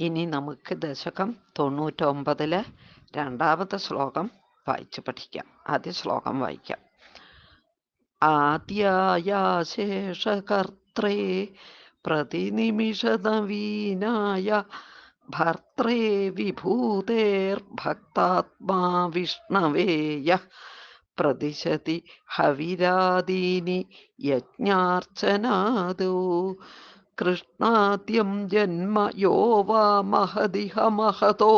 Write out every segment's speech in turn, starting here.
ഇനി നമുക്ക് ദശകം തൊണ്ണൂറ്റൊമ്പതിലെ രണ്ടാമത്തെ ശ്ലോകം വായിച്ചു പഠിക്കാം. ആദ്യ ശ്ലോകം വായിക്കാം. ആദ്യായാശേഷകർത്രേ പ്രതിനിമിഷനവീനായ ഭർത്രേ വിഭൂതേർഭക്താത്മാ വിഷ്ണവേയ പ്രതിശതി ഹവിരാദീനി യജ്ഞാർച്ചനാദോ. കൃഷ്ണാദ്യം ജന്മ യോ വാ മഹതിഹ മഹതോ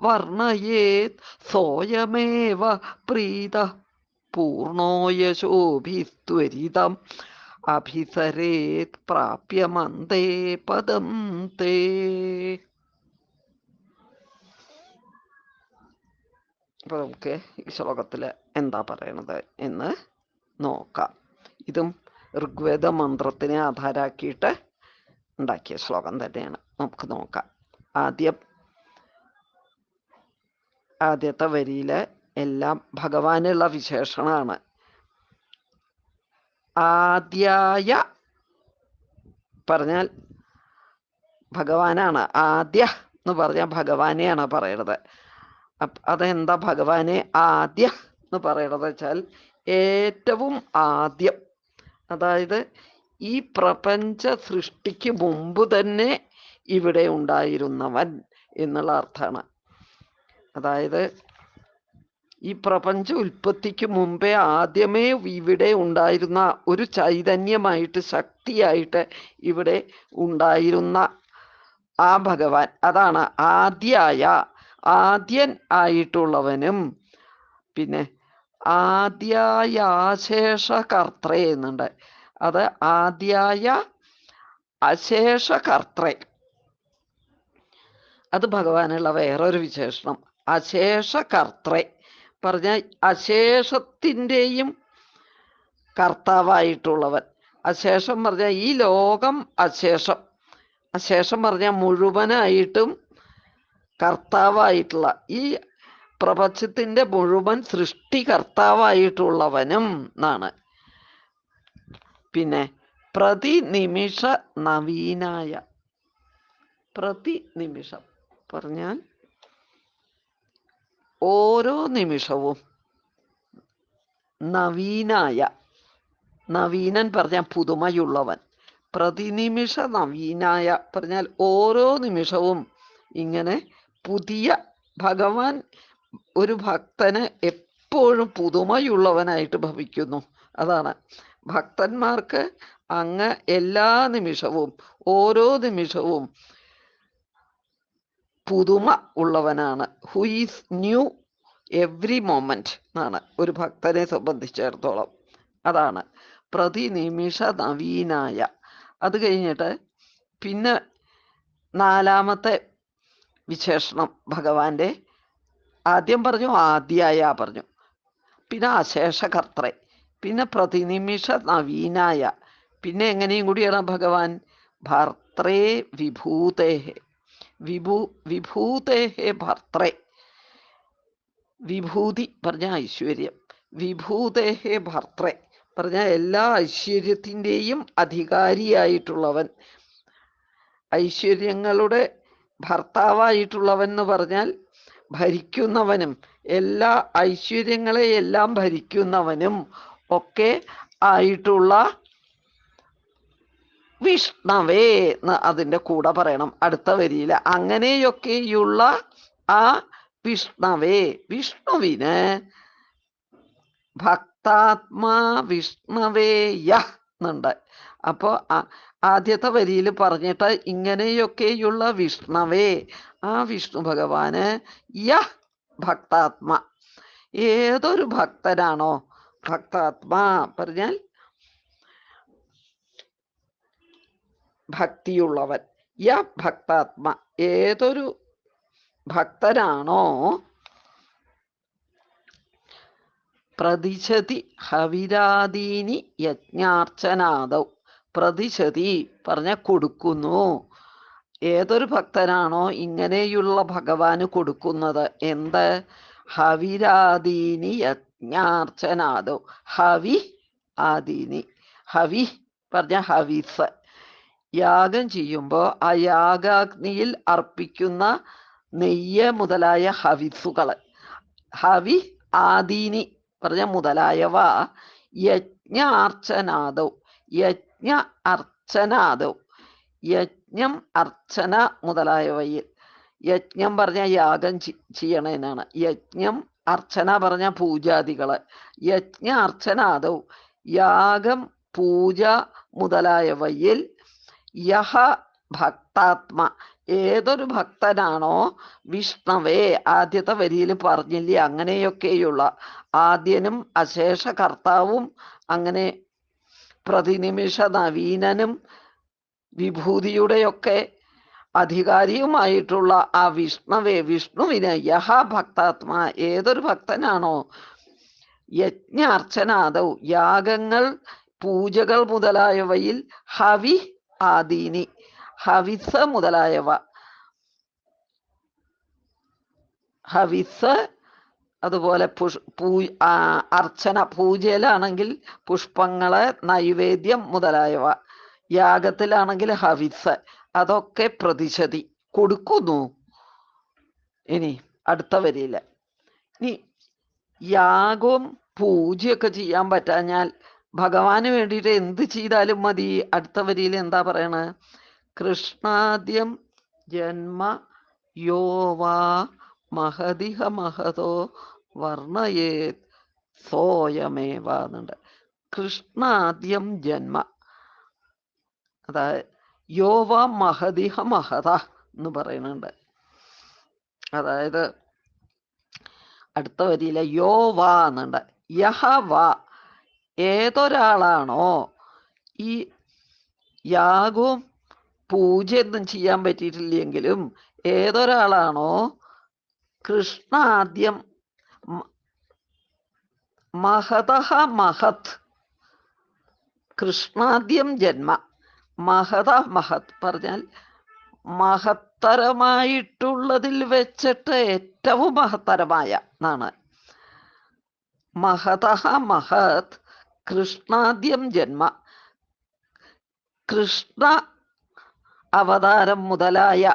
വർണയേത് സോയമേവ പ്രീത പൂർണോ യശോഭിസ്ത്വരിതം അഭിസരേത് പ്രാപ്യമന്തേ പദം തേ. അപ്പൊ നമുക്ക് ഈ ശ്ലോകത്തിൽ എന്താ പറയണത് എന്ന് നോക്കാം. ഇതും ഋഗ്വേദ മന്ത്രത്തിനെ ആധാരാക്കിയിട്ട് ഉണ്ടാക്കിയ ശ്ലോകം തന്നെയാണ് നമുക്ക് നോക്കാം. ആദ്യം ആദ്യത്തെ വരിയിൽ എല്ലാം ഭഗവാനുള്ള വിശേഷണമാണ്. ആദ്യായ പറഞ്ഞാൽ ഭഗവാനാണ്. ആദ്യ എന്ന് പറഞ്ഞാൽ ഭഗവാനെയാണ് പറയണത്. അതെന്താ ഭഗവാനെ? ആദ്യ എന്ന് പറയണത് വെച്ചാൽ ഏറ്റവും ആദ്യം. അതായത് ഈ പ്രപഞ്ച സൃഷ്ടിക്ക് മുമ്പ് തന്നെ ഇവിടെ ഉണ്ടായിരുന്നവൻ എന്നുള്ള അർത്ഥമാണ്. അതായത് ഈ പ്രപഞ്ച ഉൽപ്പത്തിക്ക് മുമ്പേ ആദ്യമേ ഇവിടെ ഉണ്ടായിരുന്ന ഒരു ചൈതന്യമായിട്ട് ശക്തിയായിട്ട് ഇവിടെ ഉണ്ടായിരുന്ന ആ ഭഗവാൻ അതാണ് ആദ്യായ ആദ്യൻ ആയിട്ടുള്ളവനും. പിന്നെ ആദ്യായാശേഷ കർത്രേ എന്നുണ്ട്. അത് ആദ്യായ അശേഷ കർത്രേ അത് ഭഗവാനുള്ള വേറൊരു വിശേഷണം. അശേഷ കർത്രേ പറഞ്ഞ അശേഷത്തിന്റെയും കർത്താവായിട്ടുള്ളവൻ. അശേഷം പറഞ്ഞ ഈ ലോകം അശേഷം. അശേഷം പറഞ്ഞ മുഴുവനായിട്ടും കർത്താവായിട്ടുള്ള. ഈ പ്രപഞ്ചത്തിന്റെ മുഴുവൻ സൃഷ്ടി കർത്താവായിട്ടുള്ളവനും എന്നാണ്. പിന്നെ പ്രതിനിമിഷ നവീനായ. പ്രതിനിമിഷം. പറഞ്ഞാൽ ഓരോ നിമിഷവും നവീനായ. നവീനൻ പറഞ്ഞാൽ പുതുമയുള്ളവൻ. പ്രതിനിമിഷ നവീനായ പറഞ്ഞാൽ ഓരോ നിമിഷവും ഇങ്ങനെ പുതിയ ഭഗവാൻ ഒരു ഭക്തന് എപ്പോഴും പുതുമയുള്ളവനായിട്ട് ഭവിക്കുന്നു. അതാണ് ഭക്തന്മാർക്ക് അങ്ങ് എല്ലാ നിമിഷവും ഓരോ നിമിഷവും പുതുമ ഉള്ളവനാണ്. Who is new every moment എന്നാണ്. ഒരു ഭക്തനെ സംബന്ധിച്ചിടത്തോളം അതാണ്. പ്രതിനിമിഷ നവീനായ. അത് കഴിഞ്ഞിട്ട് പിന്നെ നാലാമത്തെ വിശേഷണം ഭഗവാന്റെ. ആദ്യം പറഞ്ഞു ആദ്യായ പറഞ്ഞു. പിന്നെ അശേഷകർത്രേ പിന്നെ പ്രതിനിമിഷ നവീനായ. പിന്നെ എങ്ങനെയും കൂടിയാണ് ഭഗവാൻ. ഭർത്രേ വിഭൂതേഹെ. വിഭൂ വിഭൂതേഹെ ഭർത്രേ വിഭൂതി പറഞ്ഞ ഐശ്വര്യം. വിഭൂതേഹെ ഭർത്രേ പറഞ്ഞ എല്ലാ ഐശ്വര്യത്തിന്റെയും അധികാരിയായിട്ടുള്ളവൻ. ഐശ്വര്യങ്ങളുടെ ഭർത്താവായിട്ടുള്ളവൻ എന്ന് പറഞ്ഞാൽ ഭരിക്കുന്നവനും എല്ലാ ഐശ്വര്യങ്ങളെ എല്ലാം ഭരിക്കുന്നവനും ഒക്കെ ആയിട്ടുള്ള വിഷ്ണവേ എന്ന് അതിന്റെ കൂടെ പറയണം. അടുത്ത വരിയിൽ അങ്ങനെയൊക്കെയുള്ള ആ വിഷ്ണവേ വിഷ്ണുവിന് ഭക്താത്മാ വിഷ്ണവേ യഹ് എന്നുണ്ട്. അപ്പോൾ ആദ്യത്തെ വരിയിൽ പറഞ്ഞിട്ട് ഇങ്ങനെയൊക്കെയുള്ള വിഷ്ണവേ ആ വിഷ്ണു ഭഗവാന് യ ഭക്താത്മ. ഏതൊരു ഭക്തനാണോ ഭക്താത്മാ പറഞ്ഞാൽ ഭക്തിയുള്ളവൻ. യ ഭക്താത്മ ഏതൊരു ഭക്തനാണോ പ്രതിശതി ഹവിരാദീനി യജ്ഞാർച്ചനാദൗ. പ്രതിശതി പറഞ്ഞ കൊടുക്കുന്നു. ഏതൊരു ഭക്തനാണോ ഇങ്ങനെയുള്ള ഭഗവാന് കൊടുക്കുന്നത്? എന്ത്? ഹവിരാദീനി യജ്ഞാർച്ചനാദൗ ഹവി ആദീനി. ഹവി പറഞ്ഞ ഹവിസ്. യാഗം ചെയ്യുമ്പോൾ ആ യാഗാഗ്നിയിൽ അർപ്പിക്കുന്ന നെയ്യ് മുതലായ ഹവിസുകൾ ഹവി ആദീനി പറഞ്ഞ മുതലായവ യജ്ഞ അർച്ചനാദോ. യജ്ഞ അർച്ചനാദൗ. യജ്ഞം അർച്ചന മുതലായവയിൽ. യജ്ഞം പറഞ്ഞ യാഗം ചെയ്യണേനാണ് യജ്ഞം അർച്ചന പറഞ്ഞ പൂജാദികൾ. യജ്ഞ അർച്ചനാദൗ യാഗം പൂജ മുതലായവയിൽ യഹ ഭക്താത്മ. ഏതൊരു ഭക്തനാണോ വിഷ്ണവേ ആദ്യത്തെ വരിയിൽ പറഞ്ഞില്ലേ അങ്ങനെയൊക്കെയുള്ള ആദ്യനും അശേഷ കർത്താവും അങ്ങനെ പ്രതിനിമിഷ നവീനനും വിഭൂതിയുടെയൊക്കെ അധികാരിയുമായിട്ടുള്ള ആ വിഷ്ണവേ വിഷ്ണുവിന് യഹ ഭക്താത്മാ ഏതൊരു ഭക്തനാണോ? യജ്ഞാർച്ചനാദൗ യാഗങ്ങൾ പൂജകൾ മുതലായവയിൽ ഹവി ആദീനി ഹവിസ് മുതലായവ. ഹവിസ് അതുപോലെ പുഷ് പൂ അർച്ചന പൂജയിലാണെങ്കിൽ പുഷ്പങ്ങൾ നൈവേദ്യം മുതലായവ. യാഗത്തിലാണെങ്കിൽ ഹവിസ്. അതൊക്കെ പ്രതിശതി കൊടുക്കുന്നു. ഇനി അടുത്ത വരിയിൽ ഇനി യാഗവും പൂജയൊക്കെ ചെയ്യാൻ പറ്റാഞ്ഞാൽ ഭഗവാന് വേണ്ടിയിട്ട് എന്ത് ചെയ്താലും മതി. അടുത്ത വരിയിൽ എന്താ പറയണ? കൃഷ്ണാദ്യം ജന്മ യോവാ മഹതിഹ മഹതോ വർണയേ സോയമേവ കൃഷ്ണാദ്യം ജന്മ. അതായത് യോവ മഹതിഹ മഹത എന്ന് പറയുന്നുണ്ട്. അതായത് അടുത്ത വരിയിലെ യോ വാ എന്നുണ്ട്. യഹ വാ ഏതൊരാളാണോ ഈ യാഗവും പൂജയൊന്നും ചെയ്യാൻ പറ്റിയിട്ടില്ലെങ്കിലും ഏതൊരാളാണോ കൃഷ്ണ ആദ്യം മഹതഹ മഹത്. കൃഷ്ണാദ്യം ജന്മ. മഹത മഹത് പറഞ്ഞാൽ മഹത്തരമായിട്ടുള്ളതിൽ വെച്ചിട്ട് ഏറ്റവും മഹത്തരമായ എന്നാണ് മഹത മഹത് കൃഷ്ണാദ്യം ജന്മ. കൃഷ്ണ അവതാരം മുതലായ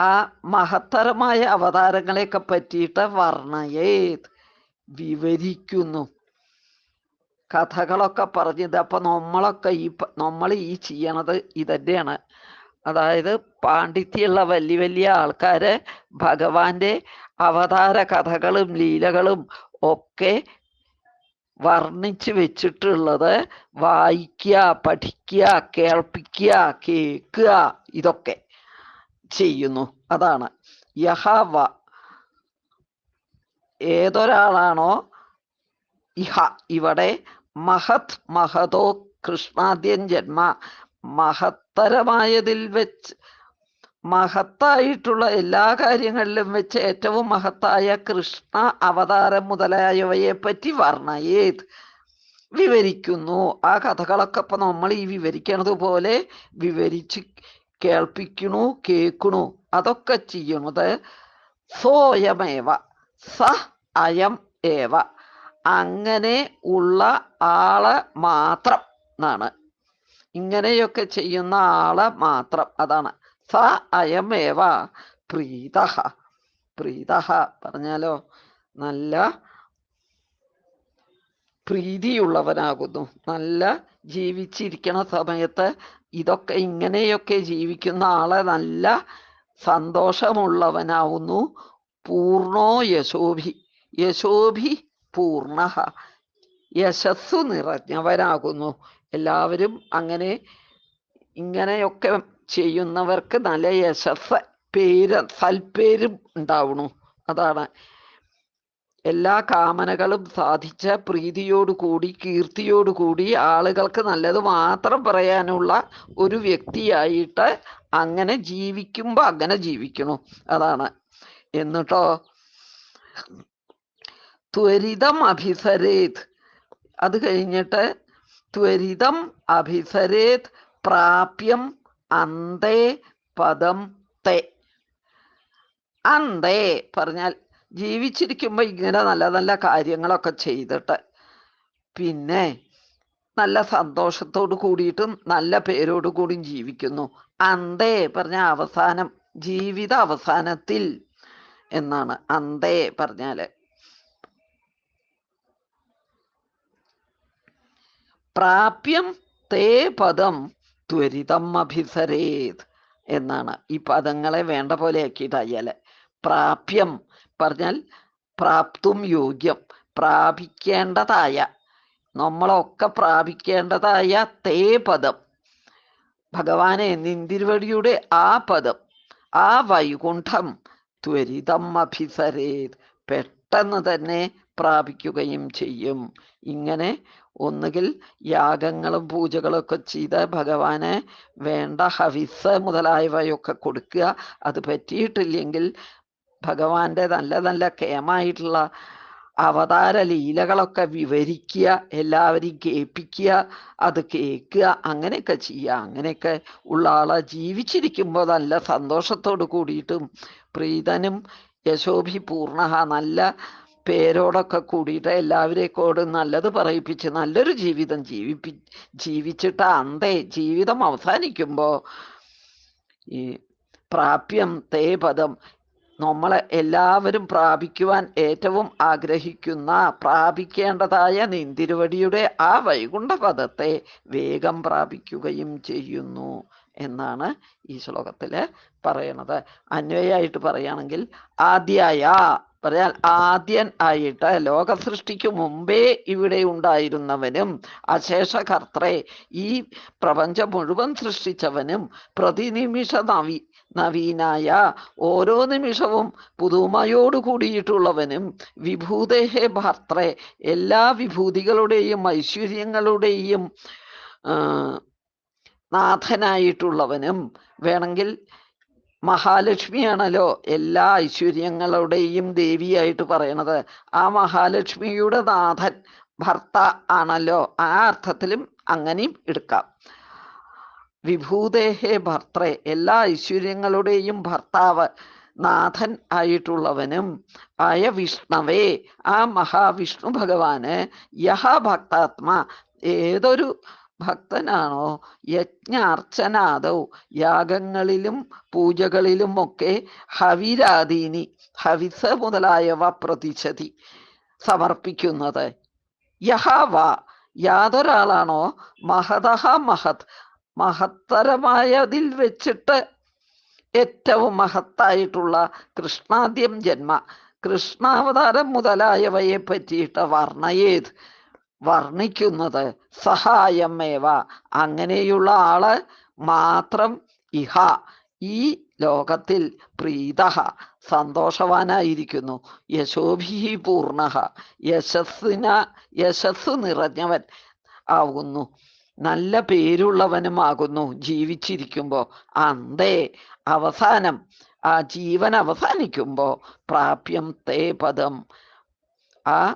ആ മഹത്തരമായ അവതാരങ്ങളെയൊക്കെ പറ്റിയിട്ട് വർണയേത് വിവരിക്കുന്നു. കഥകളൊക്കെ പറഞ്ഞത് അപ്പൊ നമ്മളൊക്കെ ഈ നമ്മൾ ഈ ചെയ്യണത് ഇതന്നെയാണ്. അതായത് പാണ്ഡിത്യമുള്ള വലിയ വലിയ ആൾക്കാരെ ഭഗവാന്റെ അവതാര കഥകളും ലീലകളും ഒക്കെ വർണിച്ച് വെച്ചിട്ടുള്ളത് വായിക്കുക പഠിക്കുക കേൾപ്പിക്കുക കേൾക്കുക ഇതൊക്കെ ചെയ്യുന്നു. അതാണ്. യഹവ ഏതൊരാളാണോ ഇഹ ഇവിടെ മഹത് മഹതോ കൃഷ്ണാദ്യൻ ജന്മ. മഹത്തരമായതിൽ വെച്ച് മഹത്തായിട്ടുള്ള എല്ലാ കാര്യങ്ങളിലും വെച്ച് ഏറ്റവും മഹത്തായ കൃഷ്ണ അവതാരം മുതലായവയെ പറ്റി വർണയേത്. വിവരിക്കുന്നു. ആ കഥകളൊക്കെ ഇപ്പൊ നമ്മൾ ഈ വിവരിക്കണത് പോലെ വിവരിച്ച് കേൾപ്പിക്കണു കേൾക്കണു. അതൊക്കെ ചെയ്യണത് സോയമേവ സ അയം ഏവ. അങ്ങനെ ഉള്ള ആൾ മാത്രം എന്നാണ്. ഇങ്ങനെയൊക്കെ ചെയ്യുന്ന ആൾ മാത്രം. അതാണ്. സ അയമേവ പ്രീത പ്രീത പറഞ്ഞാലോ നല്ല പ്രീതിയുള്ളവനാകുന്നു. നല്ല ജീവിച്ചിരിക്കണ സമയത്ത് ഇതൊക്കെ ഇങ്ങനെയൊക്കെ ജീവിക്കുന്ന ആളെ നല്ല സന്തോഷമുള്ളവനാവുന്നു. പൂർണോ യശോഭി. യശോഭി പൂർണ യശസ്സു നിറഞ്ഞവരാകുന്നു. എല്ലാവരും അങ്ങനെ ഇങ്ങനെയൊക്കെ ചെയ്യുന്നവർക്ക് നല്ല യശസ് പേര് സൽപ്പേരും ഉണ്ടാവണു അതാണ്. എല്ലാ കാമനകളും സാധിച്ച പ്രീതിയോടുകൂടി കീർത്തിയോടുകൂടി ആളുകൾക്ക് നല്ലത് മാത്രം പറയാനുള്ള ഒരു വ്യക്തിയായിട്ട് അങ്ങനെ ജീവിക്കുമ്പോ അങ്ങനെ ജീവിക്കണു. അതാണ്. എന്നിട്ടോ? ത്വരിതം അഭിസരേത്. അത് കഴിഞ്ഞിട്ട് ത്വരിതം അഭിസരേത് പ്രാപ്യം അന്തേ പദം തേ. അന്തേ പറഞ്ഞാൽ ജീവിച്ചിരിക്കുമ്പോൾ ഇങ്ങനെ നല്ല നല്ല കാര്യങ്ങളൊക്കെ ചെയ്തിട്ട് പിന്നെ നല്ല സന്തോഷത്തോട് കൂടിയിട്ടും നല്ല പേരോട് കൂടിയും ജീവിക്കുന്നു. അന്തേ പറഞ്ഞ അവസാനം ജീവിത അവസാനത്തിൽ എന്നാണ്. അന്തേ പറഞ്ഞാൽ പ്രാപ്യം തേ പദം ത്വരിതം അഭിസരേത് എന്നാണ്. ഈ പദങ്ങളെ വേണ്ട പോലെ ആക്കിയിട്ട് പ്രാപ്യം പറഞ്ഞാൽ പ്രാപ്തും യോഗ്യം. പ്രാപിക്കേണ്ടതായ നമ്മളൊക്കെ പ്രാപിക്കേണ്ടതായ തേ പദം. ഭഗവാനെ നിന്തിരുവടിയുടെ ആ പദം ആ വൈകുണ്ഠം ത്വരിതം അഭിസരേത് പെട്ടെന്ന് തന്നെ പ്രാപിക്കുകയും ചെയ്യും. ഇങ്ങനെ ഒന്നുകിൽ യാഗങ്ങളും പൂജകളും ഒക്കെ ചെയ്ത് ഭഗവാന് വേണ്ട ഹവിസ് മുതലായവയൊക്കെ കൊടുക്കുക. അത് പറ്റിയിട്ടില്ലെങ്കിൽ ഭഗവാന്റെ നല്ല നല്ല കേമായിട്ടുള്ള അവതാര ലീലകളൊക്കെ വിവരിക്കുക എല്ലാവരെയും കേൾപ്പിക്കുക അത് കേൾക്കുക അങ്ങനെയൊക്കെ ചെയ്യുക. അങ്ങനെയൊക്കെ ഉള്ള ആളെ ജീവിച്ചിരിക്കുമ്പോൾ നല്ല സന്തോഷത്തോട് കൂടിയിട്ടും പ്രീതനും യശോഭി പൂർണ നല്ല പേരോടൊക്കെ കൂടിയിട്ട് എല്ലാവരെക്കോടും നല്ലത് പറയിപ്പിച്ച് നല്ലൊരു ജീവിതം ജീവിപ്പി ജീവിച്ചിട്ട് അന്തേ ജീവിതം അവസാനിക്കുമ്പോൾ ഈ പ്രാപ്യം തേ പദം നമ്മളെ എല്ലാവരും പ്രാപിക്കുവാൻ ഏറ്റവും ആഗ്രഹിക്കുന്ന പ്രാപിക്കേണ്ടതായ നിന്തിരുവടിയുടെ ആ വൈകുണ്ഠ പദത്തെ വേഗം പ്രാപിക്കുകയും ചെയ്യുന്നു എന്നാണ് ഈ ശ്ലോകത്തിൽ പറയണത്. അന്വയായിട്ട് പറയുകയാണെങ്കിൽ ആദ്യായ പറയാൽ ആദ്യൻ ആയിട്ട് ലോക സൃഷ്ടിക്കു മുമ്പേ ഇവിടെ ഉണ്ടായിരുന്നവനും അശേഷകർത്രേ ഈ പ്രപഞ്ചം മുഴുവൻ സൃഷ്ടിച്ചവനും പ്രതിനിമിഷ നവി നവീനായ ഓരോ നിമിഷവും പുതുമയോട് കൂടിയിട്ടുള്ളവനും വിഭൂതേഹേ ഭർത്രേ എല്ലാ വിഭൂതികളുടെയും ഐശ്വര്യങ്ങളുടെയും നാഥനായിട്ടുള്ളവനും. വേണമെങ്കിൽ മഹാലക്ഷ്മിയാണല്ലോ എല്ലാ ഐശ്വര്യങ്ങളുടെയും ദേവിയായിട്ട് പറയണത്. ആ മഹാലക്ഷ്മിയുടെ നാഥൻ ഭർത്ത ആണല്ലോ. ആ അർത്ഥത്തിലും അങ്ങനെയും എടുക്കാം. വിഭൂതേഹേ ഭർത്തേ എല്ലാ ഐശ്വര്യങ്ങളുടെയും ഭർത്താവ് നാഥൻ ആയിട്ടുള്ളവനും ആയ വിഷ്ണവേ ആ മഹാവിഷ്ണു ഭഗവാന് യഹ ഭക്താത്മ ഏതൊരു ഭക്തനാണോ? യജ്ഞാർച്ചനാദൗ. യാഗങ്ങളിലും പൂജകളിലും ഒക്കെ ഹവിരാദീനി ഹവിസ മുതലായവ പ്രതിശതി സമർപ്പിക്കുന്നത്. യഹവ യാതൊരാളാണോ? മഹതഹ മഹത്. മഹത്തരമായതിൽ വെച്ചിട്ട് ഏറ്റവും മഹത്തായിട്ടുള്ള കൃഷ്ണാദ്യം ജന്മ. കൃഷ്ണാവതാരം മുതലായവയെ പറ്റിയിട്ട് വർണയേത്. വർണിക്കുന്നത്. സഹായമേവ. അങ്ങനെയുള്ള ആൾ മാത്രം ഇഹ. ഈ ലോകത്തിൽ പ്രീത സന്തോഷവാനായിരിക്കുന്നു. യശോഭി പൂർണ യശസ്സിന യശസ് നിറഞ്ഞവൻ ആകുന്നു നല്ല പേരുള്ളവനുമാകുന്നു ജീവിച്ചിരിക്കുമ്പോൾ അന്തേ അവസാനം. ആ ജീവൻ അവസാനിക്കുമ്പോൾ പ്രാപ്യം തേ പദം. ആ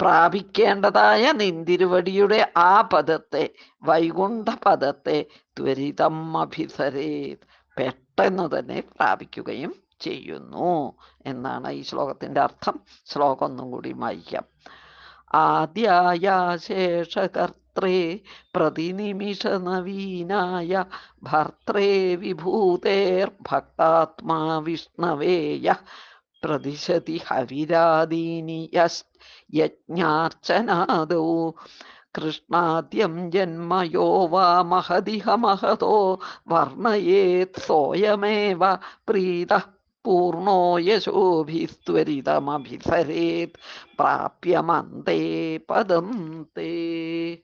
പ്രാപിക്കേണ്ടതായ നിന്തിരുവടിയുടെ ആ പദത്തെ വൈകുണ്ഠ പദത്തെ ത്വരിതം അഭിസരേ പെട്ടെന്ന് തന്നെ പ്രാപിക്കുകയും ചെയ്യുന്നു. എന്നാണ് ഈ ശ്ലോകത്തിന്റെ അർത്ഥം. ശ്ലോകം ഒന്നും കൂടി വായിക്കാം ആദ്യായ ശേഷകർത്രേ പ്രതിനിമിഷനവീനായ ഭർത്രേ വിഭൂതേർഭക്താത്മാ വിഷ്ണവേയ പ്രതിശതി ഹവിരാദീനി യജ്ഞാർച്ചനാദോ. കൃഷ്ണാദ്യം ജന്മയോ വാ മഹതിഹ മഹതോ. വർണയേത് സോയമേവ പ്രീത പൂർണോ യശോഭിസ്ത്വരിതമഭിസരേത്. പ്രാപ്യമന്തേ പദം തേ.